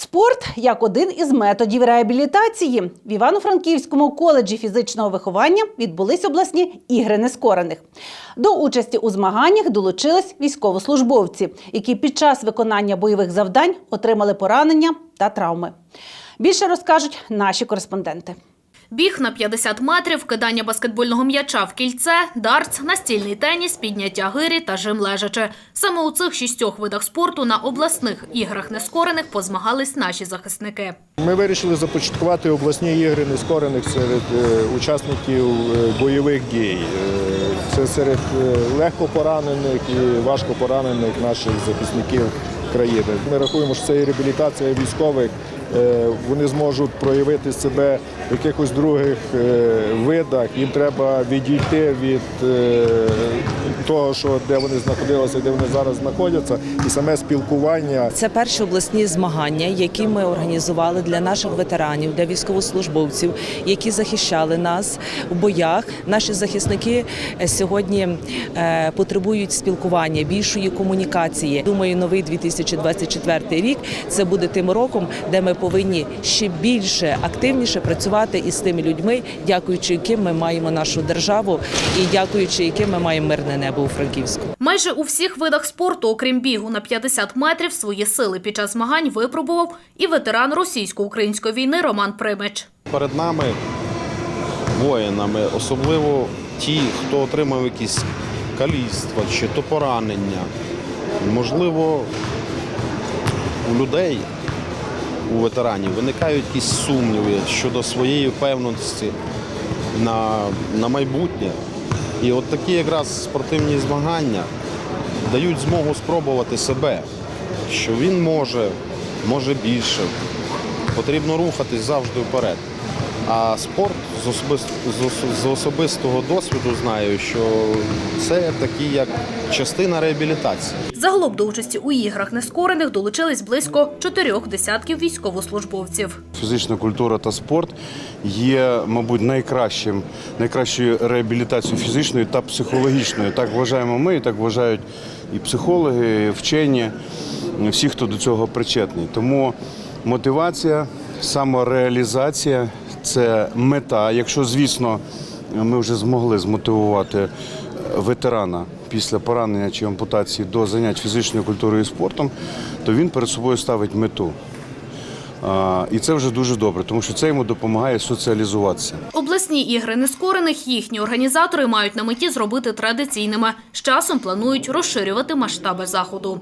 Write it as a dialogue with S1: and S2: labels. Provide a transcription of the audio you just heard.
S1: Спорт як один із методів реабілітації. В Івано-Франківському коледжі фізичного виховання відбулись обласні ігри нескорених. До участі у змаганнях долучились військовослужбовці, які під час виконання бойових завдань отримали поранення та травми. Більше розкажуть наші кореспонденти.
S2: Біг на 50 метрів, кидання баскетбольного м'яча в кільце, дартс, настільний теніс, підняття гирі та жим лежачи. Саме у цих шістьох видах спорту на обласних іграх нескорених позмагались наші захисники.
S3: Ми вирішили започаткувати обласні ігри нескорених серед е, учасників е, бойових дій. Е, Це серед легко поранених і важко поранених наших захисників країни. Ми рахуємо, що це і реабілітація військових. Е, Вони зможуть проявити себе в якихось других е, видах. Їм треба відійти від е, того, що де вони знаходилися, де вони зараз знаходяться, і саме спілкування
S4: Це перші обласні змагання, які ми організували для наших ветеранів, для військовослужбовців, які захищали нас у боях. Наші захисники сьогодні потребують спілкування, більшої комунікації. Думаю, новий 2024 рік це буде тим роком, де ми повинні ще більше активніше працювати із тими людьми, дякуючи яким ми маємо нашу державу і дякуючи яким ми маємо мирне небо у Франківську.
S2: Майже у всіх видах спорту, окрім бігу на 50 метрів, свої сили під час змагань випробував і ветеран російсько-української війни Роман Примич.
S5: перед нами воїнами, особливо ті, хто отримав якісь каліцтва чи то поранення. Можливо, у людей, у ветеранів виникають якісь сумніви щодо своєї впевненості на, на майбутнє. І от такі якраз спортивні змагання дають змогу спробувати себе, що він може, може більше. Потрібно рухатись завжди вперед. А спорт з, особис... з з особистого досвіду знаю, що це такий як частина реабілітації.
S2: Загалом до участі у іграх нескорених долучились близько чотирьох десятків військовослужбовців.
S6: Фізична культура та спорт є, мабуть, найкращим, найкращою реабілітацією фізичною та психологічною. Так вважаємо ми, і так вважають і психологи, і вчені, всі, хто до цього причетний. Тому мотивація, самореалізація це мета. Якщо, звісно, ми вже змогли змотивувати ветерана після поранення чи ампутації до занять фізичною культурою і спортом, то він перед собою ставить мету. І це вже дуже добре, тому що це йому допомагає соціалізуватися.
S2: Обласні ігри нескорених їхні організатори мають на меті зробити традиційними. З часом планують розширювати масштаби заходу.